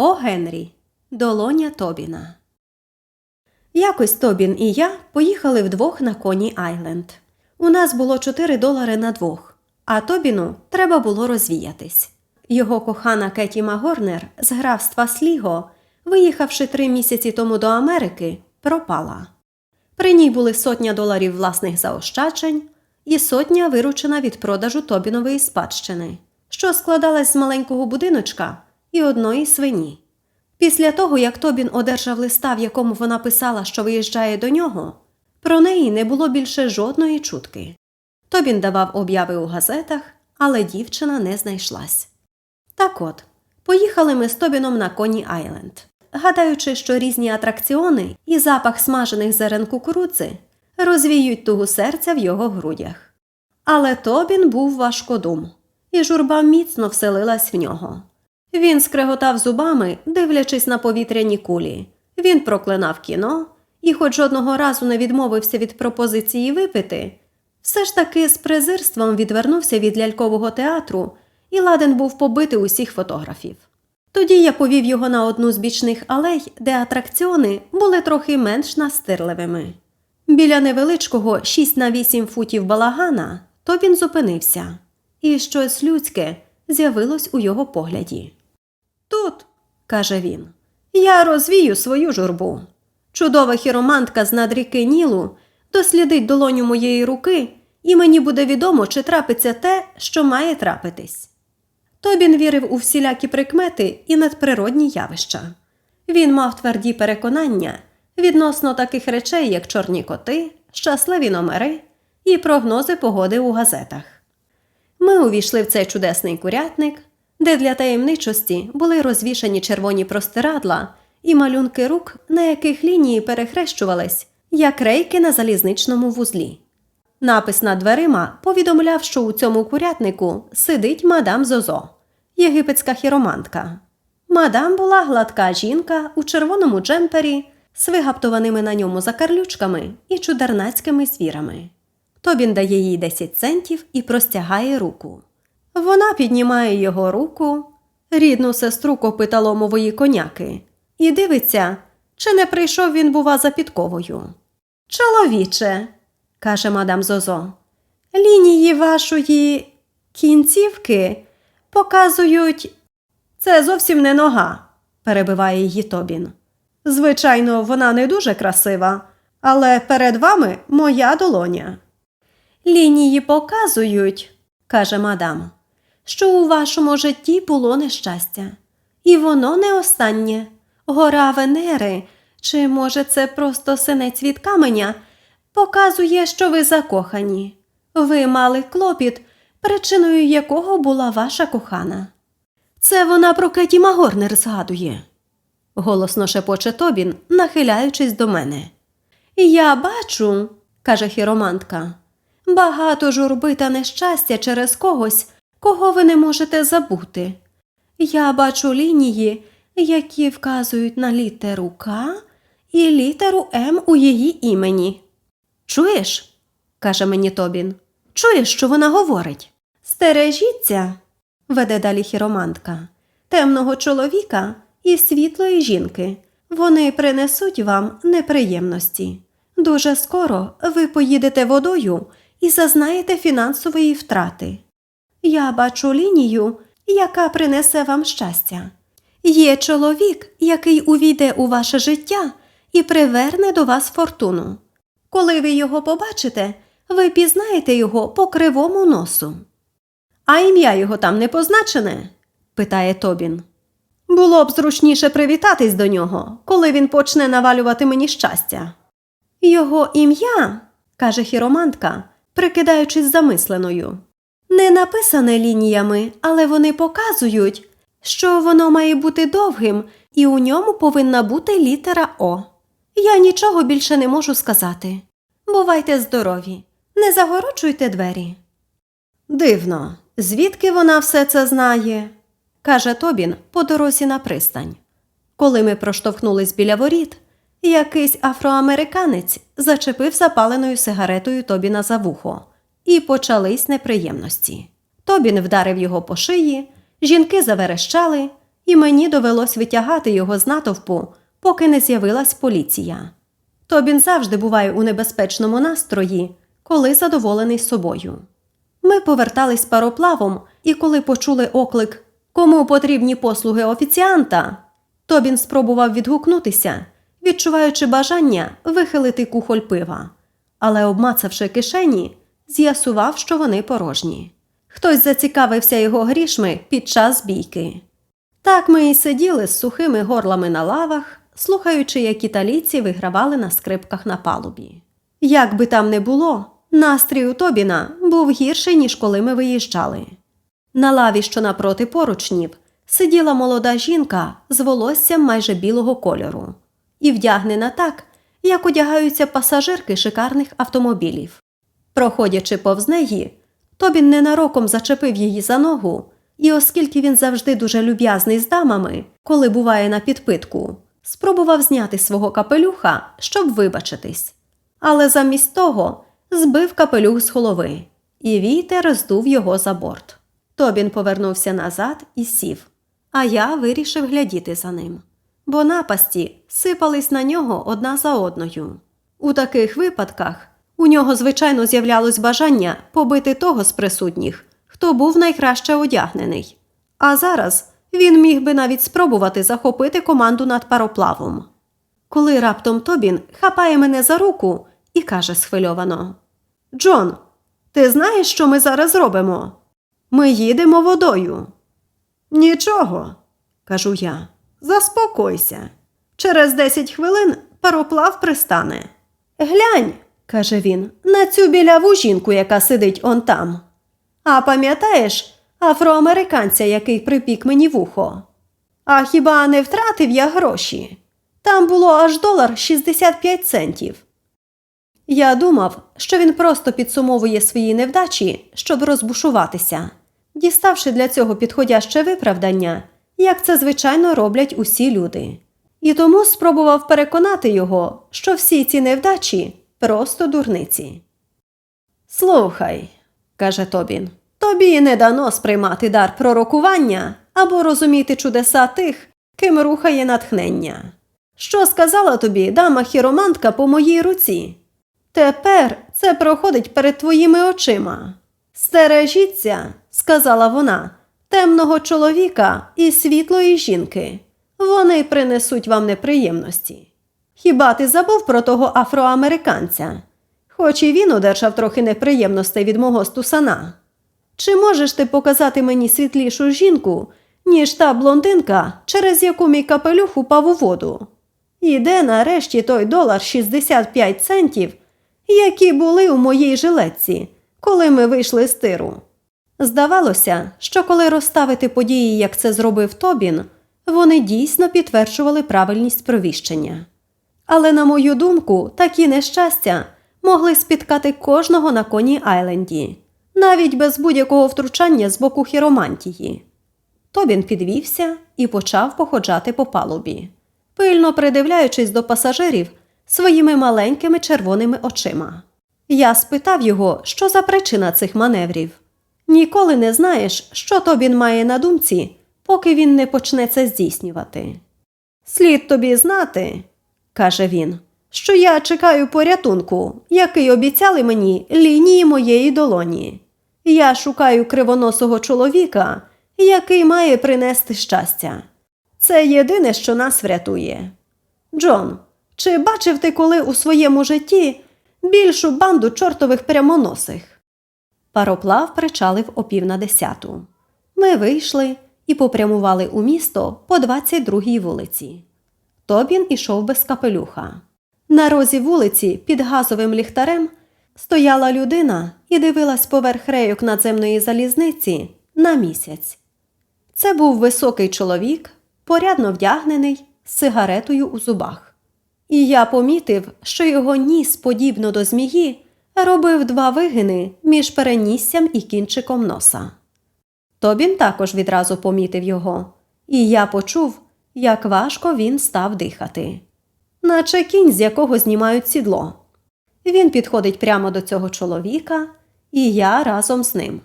О Генрі, долоня Тобіна. Якось Тобін і я поїхали вдвох на коні Айленд. У нас було 4 долари на двох, а Тобіну треба було розвіятись. Його кохана Кеті Магорнер з графства Сліго, виїхавши три місяці тому до Америки, пропала. При ній були сотня доларів власних заощаджень і сотня виручена від продажу Тобінової спадщини, що складалась з маленького будиночка і одної свині. Після того, як Тобін одержав листа, в якому вона писала, що виїжджає до нього, про неї не було більше жодної чутки. Тобін давав обяви у газетах, але дівчина не знайшлась. Так от, поїхали ми з Тобіном на коні Айленд, гадаючи, що різні атракціони і запах смажених зерен кукурудзи розвіють тугу серця в його грудях. Але Тобін був важкодум, і журба міцно вселилась в нього. Він скреготав зубами, дивлячись на повітряні кулі. Він проклинав кіно і, хоч жодного разу не відмовився від пропозиції випити, все ж таки з презирством відвернувся від лялькового театру і ладен був побити усіх фотографів. Тоді я повів його на одну з бічних алей, де атракціони були трохи менш настирливими. Біля невеличкого 6 на 8 футів балагана то він зупинився, і щось людське з'явилось у його погляді. Тут, каже він, я розвію свою журбу. Чудова хіромантка з над ріки Нілу дослідить долоню моєї руки, і мені буде відомо, чи трапиться те, що має трапитись. Тобін вірив у всілякі прикмети і надприродні явища. Він мав тверді переконання відносно таких речей, як чорні коти, щасливі номери і прогнози погоди у газетах. Ми увійшли в цей чудесний курятник, де для таємничості були розвішані червоні простирадла і малюнки рук, на яких лінії перехрещувались, як рейки на залізничному вузлі. Напис над дверима повідомляв, що у цьому курятнику сидить мадам Зозо, єгипетська хіромантка. Мадам була гладка жінка у червоному джемпері з вигаптованими на ньому закарлючками і чудернацькими звірами. Тобін дає їй 10 центів і простягає руку. Вона піднімає його руку, рідну сестру копиталомової коняки, і дивиться, чи не прийшов він, бува, за підковою. Чоловіче, каже мадам Зозо, лінії вашої кінцівки показують. Це зовсім не нога, перебиває її Тобін. Звичайно, вона не дуже красива, але перед вами моя долоня. Лінії показують, каже мадам, що у вашому житті було нещастя. І воно не останнє. Гора Венери, чи, може, це просто синець від каменя, показує, що ви закохані. Ви мали клопіт, причиною якого була ваша кохана. Це вона про Кеті Магорнер згадує, голосно шепоче Тобін, нахиляючись до мене. Я бачу, каже хіромантка, багато журби та нещастя через когось, кого ви не можете забути. Я бачу лінії, які вказують на літеру К і літеру М у її імені. Чуєш? каже мені Тобін. Чуєш, що вона говорить? Стережіться, веде далі хіромантка, темного чоловіка і світлої жінки. Вони принесуть вам неприємності. Дуже скоро ви поїдете водою і зазнаєте фінансової втрати. Я бачу лінію, яка принесе вам щастя. Є чоловік, який увійде у ваше життя і приверне до вас фортуну. Коли ви його побачите, ви пізнаєте його по кривому носу. А ім'я його там не позначене? питає Тобін. Було б зручніше привітатись до нього, коли він почне навалювати мені щастя. Його ім'я, каже хіромантка, прикидаючись замисленою. Не написане лініями, але вони показують, що воно має бути довгим, і у ньому повинна бути літера О. Я нічого більше не можу сказати. Бувайте здорові, не загороджуйте двері. Дивно, звідки вона все це знає? каже Тобін по дорозі на пристань. Коли ми проштовхнулись біля воріт, якийсь афроамериканець зачепив запаленою сигаретою Тобіна за вухо, і почались неприємності. Тобін вдарив його по шиї, жінки заверещали, і мені довелось витягати його з натовпу, поки не з'явилась поліція. Тобін завжди буває у небезпечному настрої, коли задоволений собою. Ми повертались пароплавом, і коли почули оклик Кому потрібні послуги офіціанта, Тобін спробував відгукнутися, відчуваючи бажання вихилити кухоль пива, але, обмацавши кишені, з'ясував, що вони порожні. Хтось зацікавився його грішми під час бійки. Так ми і сиділи з сухими горлами на лавах, слухаючи, як італійці вигравали на скрипках на палубі. Як би там не було, настрій у Тобіна був гірший, ніж коли ми виїжджали. На лаві, що напроти поручнів, сиділа молода жінка з волоссям майже білого кольору і вдягнена так, як одягаються пасажирки шикарних автомобілів. Проходячи повз неї, Тобін ненароком зачепив її за ногу, і оскільки він завжди дуже люб'язний з дамами, коли буває на підпитку, спробував зняти свого капелюха, щоб вибачитись. Але замість того збив капелюх з голови, і вітер здув його за борт. Тобін повернувся назад і сів, а я вирішив глядіти за ним. Бо напасті сипались на нього одна за одною. У таких випадках у нього, звичайно, з'являлось бажання побити того з присутніх, хто був найкраще одягнений. А зараз він міг би навіть спробувати захопити команду над пароплавом. Коли раптом Тобін хапає мене за руку і каже схвильовано: Джон, ти знаєш, що ми зараз робимо? Ми їдемо водою. Нічого, кажу я. Заспокойся. Через десять хвилин пароплав пристане. Глянь, каже він, на цю біляву жінку, яка сидить он там. А пам'ятаєш афроамериканця, який припік мені вухо? А хіба не втратив я гроші? Там було аж долар 65 центів. Я думав, що він просто підсумовує свої невдачі, щоб розбушуватися, діставши для цього підходяще виправдання, як це звичайно роблять усі люди. І тому спробував переконати його, що всі ці невдачі просто дурниці. Слухай, каже Тобін, тобі не дано сприймати дар пророкування або розуміти чудеса тих, ким рухає натхнення. Що сказала тобі дама хіромантка по моїй руці? Тепер це проходить перед твоїми очима. Стережіться, сказала вона, темного чоловіка і світлої жінки. Вони принесуть вам неприємності. Хіба ти забув про того афроамериканця? Хоч і він одержав трохи неприємностей від мого стусана. Чи можеш ти показати мені світлішу жінку, ніж та блондинка, через яку мій капелюх упав у воду? І де нарешті той долар 65 центів, які були у моїй жилетці, коли ми вийшли з тиру? Здавалося, що коли розставити події, як це зробив Тобін, вони дійсно підтверджували правильність провіщення. Але, на мою думку, такі нещастя могли спіткати кожного на коні Айленді, навіть без будь-якого втручання з боку хіромантії. Тобін підвівся і почав походжати по палубі, пильно придивляючись до пасажирів своїми маленькими червоними очима. Я спитав його, що за причина цих маневрів. Ніколи не знаєш, що Тобін має на думці, поки він не почне це здійснювати. Слід тобі знати, каже він, що я чекаю порятунку, який обіцяли мені лінії моєї долоні. Я шукаю кривоносого чоловіка, який має принести щастя. Це єдине, що нас врятує. Джон, чи бачив ти коли у своєму житті більшу банду чортових прямоносих? Пароплав причалив о пів на десяту. Ми вийшли і попрямували у місто по 22-й вулиці. Тобін ішов без капелюха. На розі вулиці під газовим ліхтарем стояла людина і дивилась поверх рейок надземної залізниці на місяць. Це був високий чоловік, порядно вдягнений, з сигаретою у зубах. І я помітив, що його ніс, подібно до змії, робив два вигини між переніссям і кінчиком носа. Тобін також відразу помітив його, і я почув, як важко він став дихати, наче кінь, з якого знімають сідло. Він підходить прямо до цього чоловіка, і я разом з ним.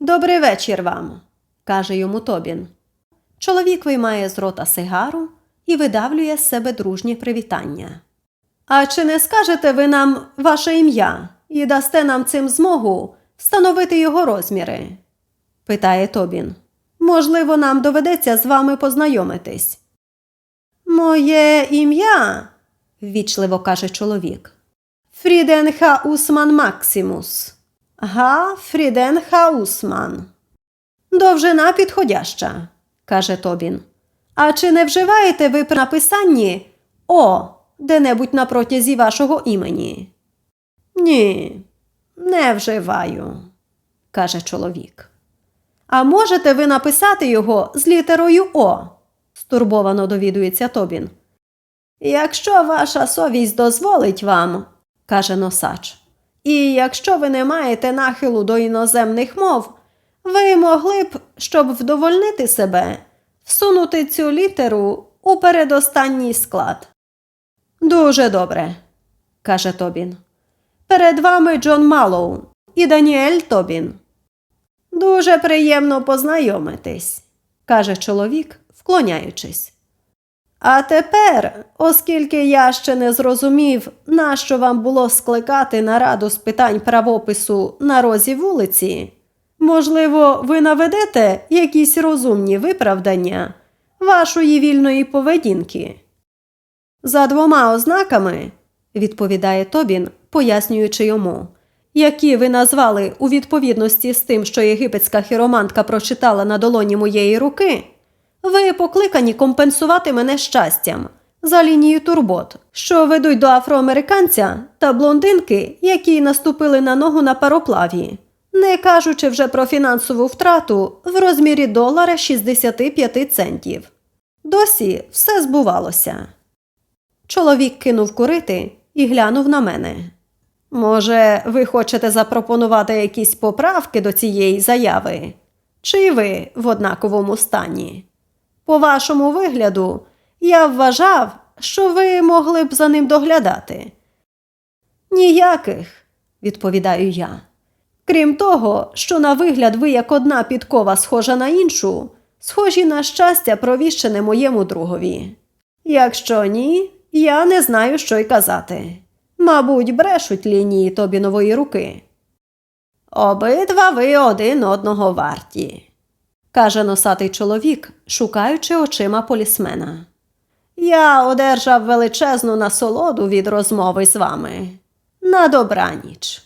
Добрий вечір вам, каже йому Тобін. Чоловік виймає з рота сигару і видавлює з себе дружнє привітання. А чи не скажете ви нам ваше ім'я і дасте нам цим змогу встановити його розміри? питає Тобін. Можливо, нам доведеться з вами познайомитись. Моє ім'я, ввічливо каже чоловік. Фріденха Усман Максимус. Га Фріденха Усман. Довжина підходяща, каже Тобін. А чи не вживаєте ви при написанні О де-небудь на протязі вашого імені? Ні, не вживаю, каже чоловік. А можете ви написати його з літерою О? стурбовано довідується Тобін. Якщо ваша совість дозволить вам, каже носач, і якщо ви не маєте нахилу до іноземних мов, ви могли б, щоб вдовольнити себе, всунути цю літеру у передостанній склад. Дуже добре, каже Тобін. Перед вами Джон Малоу і Даніель Тобін. Дуже приємно познайомитись, каже чоловік, вклоняючись. А тепер, оскільки я ще не зрозумів, нащо вам було скликати нараду з питань правопису на розі вулиці, можливо, ви наведете якісь розумні виправдання вашої вільної поведінки. За двома ознаками, відповідає Тобін, пояснюючи йому, які ви назвали у відповідності з тим, що єгипетська хіромантка прочитала на долоні моєї руки, ви покликані компенсувати мене щастям за лінію турбот, що ведуть до афроамериканця та блондинки, які наступили на ногу на пароплаві, не кажучи вже про фінансову втрату в розмірі долара 65 центів. Досі все збувалося. Чоловік кинув курити і глянув на мене. Може, ви хочете запропонувати якісь поправки до цієї заяви? Чи ви в однаковому стані? По вашому вигляду, я вважав, що ви могли б за ним доглядати. Ніяких, відповідаю я. Крім того, що на вигляд ви як одна підкова схожа на іншу, схожі на щастя, провіщене моєму другові. Якщо ні, я не знаю, що й казати. Мабуть, брешуть лінії Тобінової руки. Обидва ви один одного варті, каже носатий чоловік, шукаючи очима полісмена. Я одержав величезну насолоду від розмови з вами. На добраніч.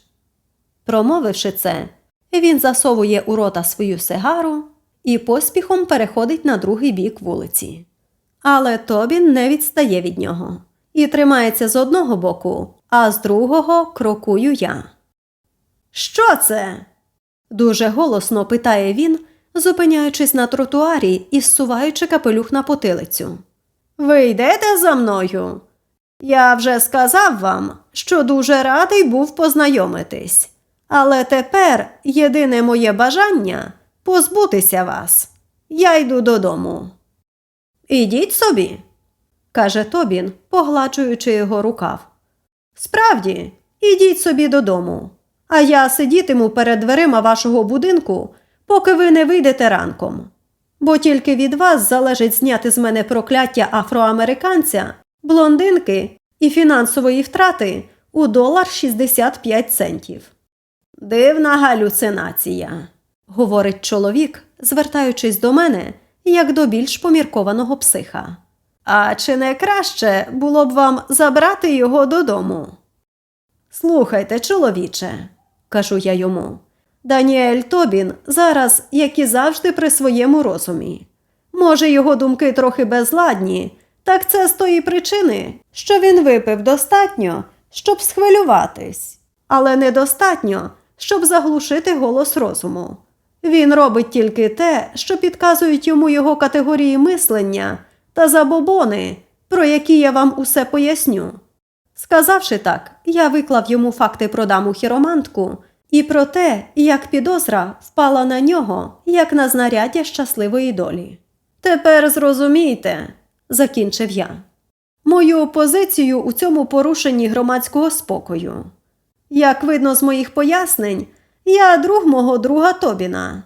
Промовивши це, він засовує у рота свою сигару і поспіхом переходить на другий бік вулиці. Але Тобін не відстає від нього і тримається з одного боку, а з другого крокую я. Що це? дуже голосно питає він, зупиняючись на тротуарі і зсуваючи капелюх на потилицю. Ви йдете за мною? Я вже сказав вам, що дуже радий був познайомитись. Але тепер єдине моє бажання позбутися вас. Я йду додому. Ідіть собі, каже Тобін, погладжуючи його рукав. Справді, ідіть собі додому, а я сидітиму перед дверима вашого будинку, поки ви не вийдете ранком. Бо тільки від вас залежить зняти з мене прокляття афроамериканця, блондинки і фінансової втрати у долар 65 центів. Дивна галюцинація, говорить чоловік, звертаючись до мене як до більш поміркованого психа. А чи не краще було б вам забрати його додому? Слухайте, чоловіче, кажу я йому. Даніель Тобін зараз, як і завжди, при своєму розумі. Може, його думки трохи безладні, так це з тої причини, що він випив достатньо, щоб схвилюватись, але недостатньо, щоб заглушити голос розуму. Він робить тільки те, що підказують йому його категорії мислення та забобони, про які я вам усе поясню. Сказавши так, я виклав йому факти про даму хіромантку і про те, як підозра впала на нього, як на знаряддя щасливої долі. Тепер зрозумійте, закінчив я, мою позицію у цьому порушенні громадського спокою. Як видно з моїх пояснень, я друг мого друга Тобіна.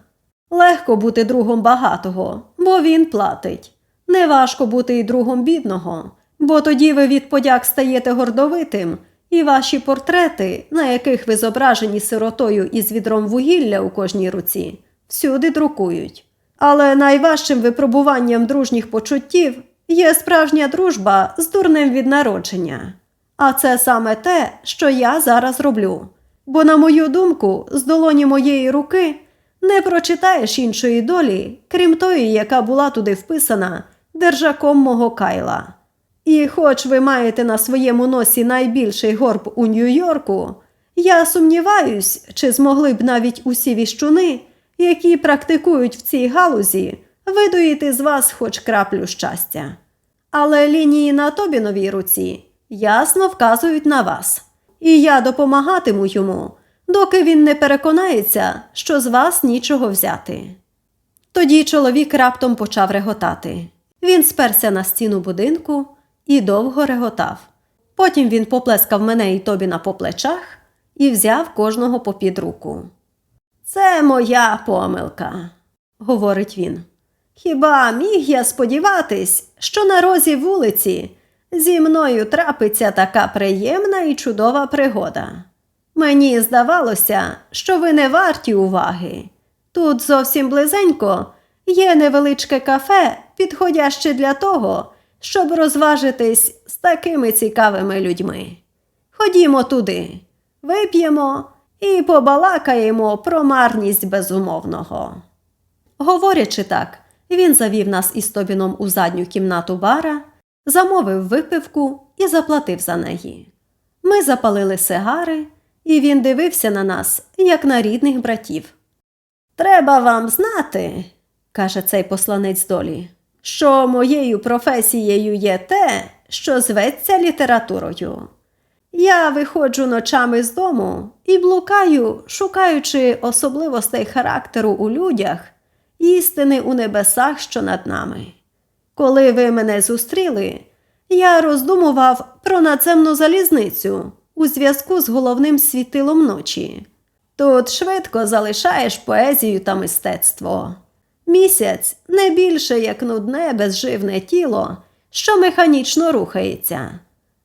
Легко бути другом багатого, бо він платить. Неважко бути і другом бідного, бо тоді ви від подяк стаєте гордовитим, і ваші портрети, на яких ви зображені сиротою із відром вугілля у кожній руці, всюди друкують. Але найважчим випробуванням дружніх почуттів є справжня дружба з дурним від народження. А це саме те, що я зараз роблю. Бо, на мою думку, з долоні моєї руки не прочитаєш іншої долі, крім тої, яка була туди вписана держаком мого кайла. І хоч ви маєте на своєму носі найбільший горб у Нью-Йорку, я сумніваюсь, чи змогли б навіть усі віщуни, які практикують в цій галузі, видоїти з вас хоч краплю щастя. Але лінії на Тобіновій руці ясно вказують на вас, і я допомагатиму йому, доки він не переконається, що з вас нічого взяти. Тоді чоловік раптом почав реготати. Він сперся на стіну будинку і довго реготав. Потім він поплескав мене і Тобіна по плечах і взяв кожного попід руку. Це моя помилка, говорить він. Хіба міг я сподіватись, що на розі вулиці зі мною трапиться така приємна і чудова пригода? Мені здавалося, що ви не варті уваги. Тут зовсім близенько є невеличке кафе, підходяще для того, щоб розважитись з такими цікавими людьми. Ходімо туди, вип'ємо і побалакаємо про марність безумовного. Говорячи так, він завів нас із Тобіном у задню кімнату бара, замовив випивку і заплатив за неї. Ми запалили сигари, і він дивився на нас, як на рідних братів. Треба вам знати, каже цей посланець долі, що моєю професією є те, що зветься літературою. Я виходжу ночами з дому і блукаю, шукаючи особливостей характеру у людях, істини у небесах, що над нами. Коли ви мене зустріли, я роздумував про надземну залізницю у зв'язку з головним світилом ночі. Тут швидко залишаєш поезію та мистецтво. Місяць не більше як нудне безживне тіло, що механічно рухається.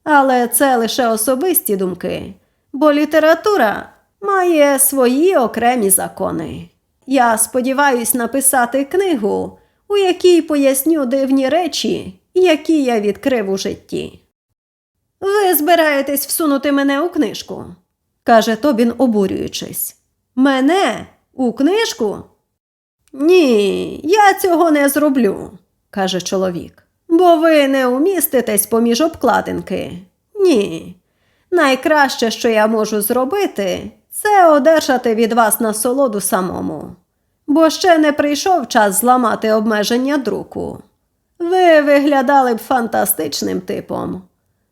Але це лише особисті думки, бо література має свої окремі закони. Я сподіваюсь написати книгу, у якій поясню дивні речі, які я відкрив у житті. Ви збираєтесь всунути мене у книжку, каже Тобін, обурюючись. Мене у книжку? Ні, я цього не зроблю, каже чоловік. Бо ви не уміститесь поміж обкладинки. Ні. Найкраще, що я можу зробити, це одержати від вас насолоду самому. Бо ще не прийшов час зламати обмеження друку. Ви виглядали б фантастичним типом.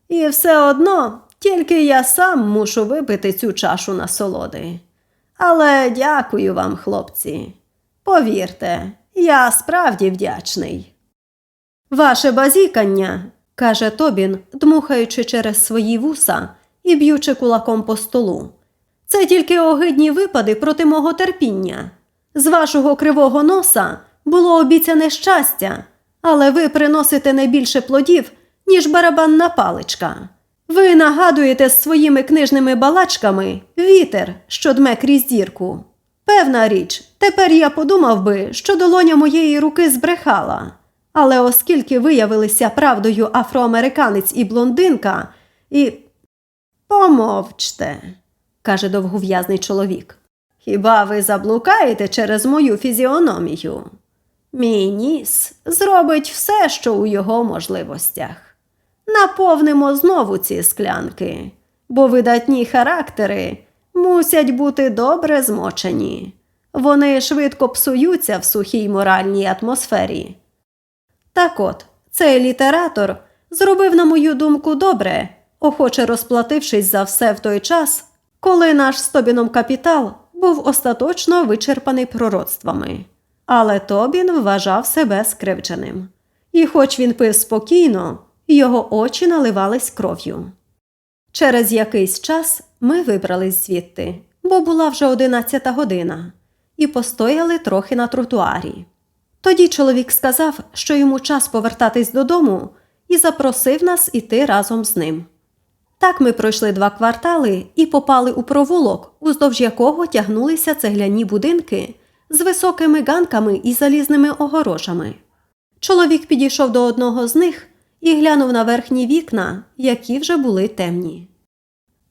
І все одно тільки я сам мушу випити цю чашу насолоди. Але дякую вам, хлопці. Повірте, я справді вдячний. Ваше базікання, каже Тобін, дмухаючи через свої вуса і б'ючи кулаком по столу. Це тільки огидні випади проти мого терпіння. З вашого кривого носа було обіцяне щастя, але ви приносите не більше плодів, ніж барабанна паличка. Ви нагадуєте з своїми книжними балачками вітер, що дме крізь дірку. Певна річ, тепер я подумав би, що долоня моєї руки збрехала. Але оскільки виявилися правдою афроамериканець і блондинка, і. Помовчте, каже довгов'язний чоловік. Хіба ви заблукаєте через мою фізіономію? Мій ніс зробить все, що у його можливостях. Наповнимо знову ці склянки, бо видатні характери мусять бути добре змочені. Вони швидко псуються в сухій моральній атмосфері. Так от, цей літератор зробив, на мою думку, добре, охоче розплатившись за все в той час, коли наш з Тобіном капітал був остаточно вичерпаний пророцтвами. Але Тобін вважав себе скривдженим. І хоч він пив спокійно, його очі наливались кров'ю. Через якийсь час ми вибрались звідти, бо була вже одинадцята година, і постояли трохи на тротуарі. Тоді чоловік сказав, що йому час повертатись додому, і запросив нас іти разом з ним. Так ми пройшли два квартали і попали у провулок, уздовж якого тягнулися цегляні будинки з високими ганками і залізними огорожами. Чоловік підійшов до одного з них і глянув на верхні вікна, які вже були темні.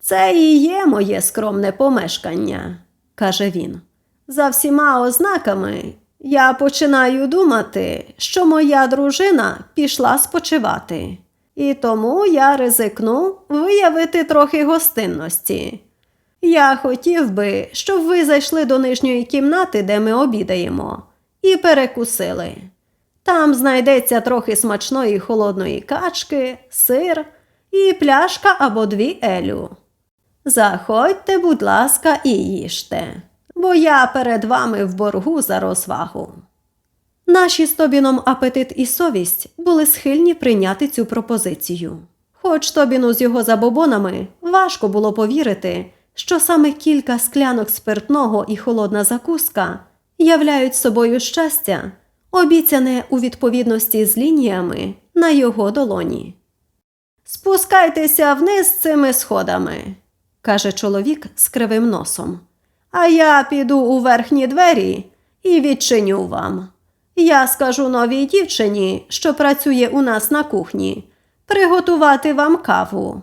Це і є моє скромне помешкання, каже він. За всіма ознаками я починаю думати, що моя дружина пішла спочивати, і тому я ризикну виявити трохи гостинності. Я хотів би, щоб ви зайшли до нижньої кімнати, де ми обідаємо, і перекусили. Там знайдеться трохи смачної холодної качки, сир і пляшка або дві елю. Заходьте, будь ласка, і їжте, бо я перед вами в боргу за розвагу. Наші з Тобіном апетит і совість були схильні прийняти цю пропозицію. Хоч Тобіну з його забобонами важко було повірити, що саме кілька склянок спиртного і холодна закуска являють собою щастя, обіцяне у відповідності з лініями на його долоні. Спускайтеся вниз цими сходами, каже чоловік з кривим носом. А я піду у верхні двері і відчиню вам. Я скажу новій дівчині, що працює у нас на кухні, приготувати вам каву.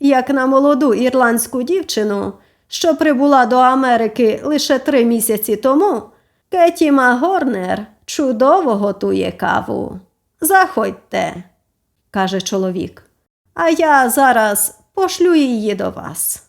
Як на молоду ірландську дівчину, що прибула до Америки лише три місяці тому, Кеті Магорнер чудово готує каву. Заходьте, каже чоловік. А я зараз пошлю її до вас.